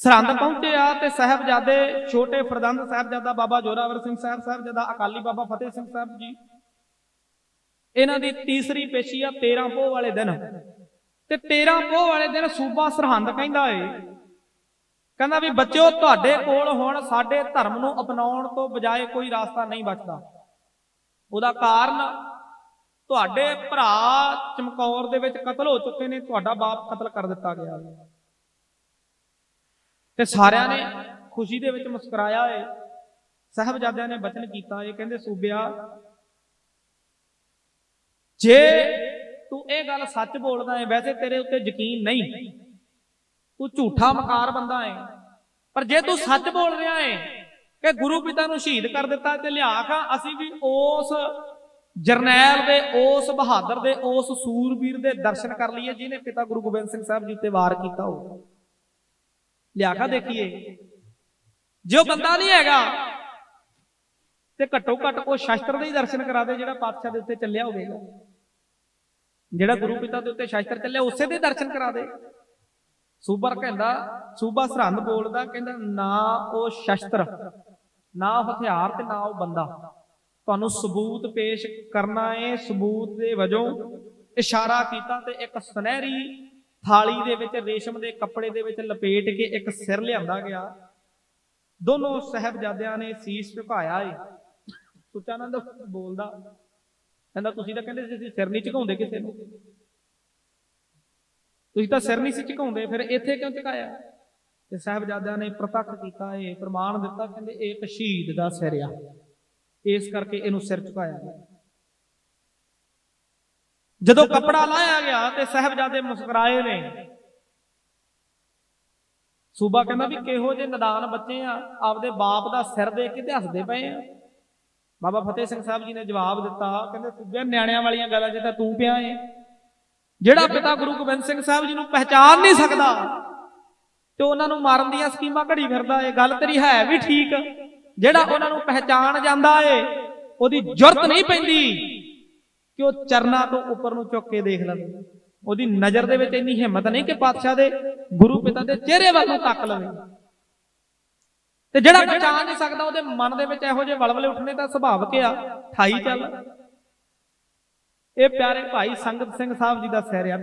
ਸਰਹੰਦ ਪਹੁੰਚੇ ਆ ਤੇ ਸਾਹਿਬਜ਼ਾਦੇ ਛੋਟੇ ਫਰਦੰਦ ਸਾਹਿਬਜ਼ਾਦਾ ਬਾਬਾ ਜੋਰਾਵਰ ਸਿੰਘ ਸਾਹਿਬ, ਸਾਹਿਬਜ਼ਾਦਾ ਅਕਾਲੀ ਬਾਬਾ ਫਤਿਹ ਸਿੰਘ ਸਾਹਿਬ ਜੀ। ਇਹਨਾਂ ਦੀ ਤੀਸਰੀ ਪੇਸ਼ੀ ਆ 13 ਪੋਹ ਵਾਲੇ ਦਿਨ। ਤੇ 13 ਪੋਹ ਵਾਲੇ ਦਿਨ ਸੂਬਾ ਸਰਹੰਦ ਕਹਿੰਦਾ ਏ, ਕਹਿੰਦਾ ਵੀ ਬੱਚਿਓ, ਤੁਹਾਡੇ ਕੋਲ ਹੁਣ ਸਾਡੇ ਧਰਮ ਨੂੰ ਅਪਣਾਉਣ ਤੋਂ ਬਜਾਏ ਕੋਈ ਰਾਸਤਾ ਨਹੀਂ ਬਚਦਾ। ਉਹਦਾ ਕਾਰਨ ਤੁਹਾਡੇ ਭਰਾ ਚਮਕੌਰ ਦੇ ਵਿੱਚ ਕਤਲ ਹੋ ਚੁੱਕੇ ਨੇ, ਤੁਹਾਡਾ ਬਾਪ ਕਤਲ ਕਰ ਦਿੱਤਾ ਗਿਆ। ਹੈ ਤੇ ਸਾਰਿਆਂ ਨੇ ਖੁਸ਼ੀ ਦੇ ਵਿੱਚ ਮੁਸਕਰਾਇਆ ਏ। ਸਾਹਿਬਜ਼ਾਦਿਆਂ ਨੇ ਬਚਨ ਕੀਤਾ ਏ, ਕਹਿੰਦੇ, ਸੂਬਿਆ, ਜੇ ਤੂੰ ਇਹ ਗੱਲ ਸੱਚ ਬੋਲਦਾ ਏ, ਵੈਸੇ ਤੇਰੇ ਉੱਤੇ ਯਕੀਨ ਨਹੀਂ। ਤੂੰ ਝੂਠਾ ਮਕਾਰ ਬੰਦਾ ਏ। ਪਰ ਜੇ ਤੂੰ ਸੱਚ ਬੋਲ ਰਿਹਾ ਏ ਕਿ ਗੁਰੂ ਪਿਤਾ ਨੂੰ ਸ਼ਹੀਦ ਕਰ ਦਿੱਤਾ ਤੇ ਲਿਆ ਖਾਂ ਅਸੀਂ ਵੀ ਉਸ ਜਰਨੈਲ ਦੇ, ਉਸ ਬਹਾਦਰ ਦੇ, ਉਸ ਸੂਰਬੀਰ ਦੇ ਦਰਸ਼ਨ ਕਰ ਲਈਏ, ਜਿਹਨੇ ਪਿਤਾ ਗੁਰੂ ਗੋਬਿੰਦ ਸਿੰਘ ਸਾਹਿਬ ਜੀ ਉੱਤੇ ਵਾਰ ਕੀਤਾ ਹੋ ਲਿਆ ਕੇ ਦੇਖੀਏ। ਜੇ ਉਹ ਬੰਦਾ ਨਹੀਂ ਹੈਗਾ ਤੇ ਘੱਟੋ ਘੱਟ ਉਹ ਸ਼ਸਤਰ ਦੇ ਹੀ ਦਰਸ਼ਨ ਕਰਾ ਦੇ ਜਿਹੜਾ ਪਾਤਸ਼ਾਹ ਦੇ ਉੱਤੇ ਚੱਲਿਆ ਹੋਵੇਗਾ ਜਿਹੜਾ ਗੁਰੂ ਪਿਤਾ ਦੇ ਉੱਤੇ ਸ਼ਸਤਰ ਚੱਲਿਆ ਉਸੇ ਦੇ ਦਰਸ਼ਨ ਕਰਾ ਦੇ। ਸੂਬਰ ਕਹਿੰਦਾ ਸੂਬਾ ਸਰਹੰਦ ਬੋਲਦਾ ਕਹਿੰਦਾ ਨਾ ਉਹ ਸ਼ਸਤਰ ਨਾ ਉਹ ਹਥਿਆਰ ਤੇ ਨਾ ਉਹ ਬੰਦਾ। ਤੁਹਾਨੂੰ ਸਬੂਤ ਪੇਸ਼ ਕਰਨਾ ਏ ਸਬੂਤ ਦੇ ਵਜੋਂ ਇਸ਼ਾਰਾ ਕੀਤਾ ਤੇ ਇੱਕ ਸੁਨਹਿਰੀ ਥਾਲੀ ਦੇ ਵਿੱਚ ਰੇਸ਼ਮ ਦੇ ਕੱਪੜੇ ਦੇ ਵਿੱਚ ਲਪੇਟ ਕੇ ਇੱਕ ਸਿਰ ਲਿਆਂਦਾ ਗਿਆ। ਦੋਨੋਂ ਸਹਿਬਜ਼ਾਦਿਆਂ ਨੇ ਸੀਸ ਝੁਕਾਇਆ ਏ। ਸੁਚਾਨੰਦ ਬੋਲਦਾ, ਕਹਿੰਦਾ, ਤੁਸੀਂ ਤਾਂ ਕਹਿੰਦੇ ਸੀ ਅਸੀਂ ਸਿਰ ਨਹੀਂ ਝੁਕਾਉਂਦੇ ਕਿਸੇ ਨੂੰ। ਤੁਸੀਂ ਤਾਂ ਸਿਰ ਨਹੀਂ ਸੀ ਝੁਕਾਉਂਦੇ, ਫਿਰ ਇੱਥੇ ਕਿਉਂ ਝੁਕਾਇਆ? ਤੇ ਸਾਹਿਬਜ਼ਾਦਿਆਂ ਨੇ ਪ੍ਰਤੱਖ ਕੀਤਾ ਏ ਪ੍ਰਮਾਣ ਦਿੱਤਾ, ਕਹਿੰਦੇ, ਇਹ ਇੱਕ ਸ਼ਹੀਦ ਦਾ ਸਿਰ ਆ। ਇਸ ਕਰਕੇ ਇਹਨੂੰ ਸਿਰ ਝੁਕਾਇਆ ਗਿਆ। ਜਦੋਂ ਕੱਪੜਾ ਲਾਇਆ ਗਿਆ ਤੇ ਸਾਹਿਬਜ਼ਾਦੇ ਮੁਸਕਰਾਏ ਨੇ। ਸੂਬਾ ਕਹਿੰਦਾ ਵੀ ਕਿਹੋ ਜਿਹੇ ਨਦਾਨ ਬੱਚੇ ਆ, ਆਪਦੇ ਬਾਪ ਦਾ ਸਿਰ ਦੇਖ ਕੇ ਤੇ ਹੱਸਦੇ ਪਏ ਆ। ਬਾਬਾ ਫਤਿਹ ਸਿੰਘ ਸਾਹਿਬ ਜੀ ਨੇ ਜਵਾਬ ਦਿੱਤਾ, ਕਹਿੰਦੇ ਸੂਬਿਆ, ਨਿਆਣਿਆਂ ਵਾਲੀਆਂ ਗੱਲਾਂ 'ਚ ਤਾਂ ਤੂੰ ਪਿਆ ਏ। ਜਿਹੜਾ ਪਿਤਾ ਗੁਰੂ ਗੋਬਿੰਦ ਸਿੰਘ ਸਾਹਿਬ ਜੀ ਨੂੰ ਪਹਿਚਾਨ ਨਹੀਂ ਸਕਦਾ ਤੇ ਉਹਨਾਂ ਨੂੰ ਮਾਰਨ ਦੀਆਂ ਸਕੀਮਾਂ ਘੜੀ ਫਿਰਦਾ ਏ, ਗੱਲ ਤੇਰੀ ਹੈ ਵੀ ਠੀਕ। ਜਿਹੜਾ ਉਹਨਾਂ ਨੂੰ ਪਹਿਚਾਨ ਜਾਂਦਾ ਏ, ਉਹਦੀ ਜੁਰਤ ਨਹੀਂ ਪੈਂਦੀ। ਕਿ ਉਹ ਚਰਨਾਂ ਤੋਂ ਉੱਪਰ ਨੂੰ ਚੁੱਕ ਕੇ ਦੇਖ ਲਵੇ। ਉਹਦੀ ਨਜ਼ਰ ਦੇ ਵਿੱਚ ਇੰਨੀ ਹਿੰਮਤ ਨਹੀਂ ਕਿ ਪਾਤਸ਼ਾਹ ਦੇ ਗੁਰੂ ਪਿਤਾ ਦੇ ਚਿਹਰੇ ਵੱਲ ਨੂੰ ਤੱਕ ਲਵੇ। ਤੇ ਜਿਹੜਾ ਪਹਿਚਾਨ ਨਹੀਂ ਸਕਦਾ, ਉਹਦੇ ਮਨ ਦੇ ਵਿੱਚ ਇਹੋ ਜਿਹੇ ਵਲਵਲੇ ਉੱਠਣੇ ਤਾਂ ਸੁਭਾਵਿਕ ਆ, ਠਾਈ ਚੱਲ। ਇਹ ਪਿਆਰੇ ਭਾਈ ਸੰਗਤ ਸਿੰਘ ਸਾਹਿਬ ਜੀ ਦਾ ਸਿਰ ਆ ਤੇ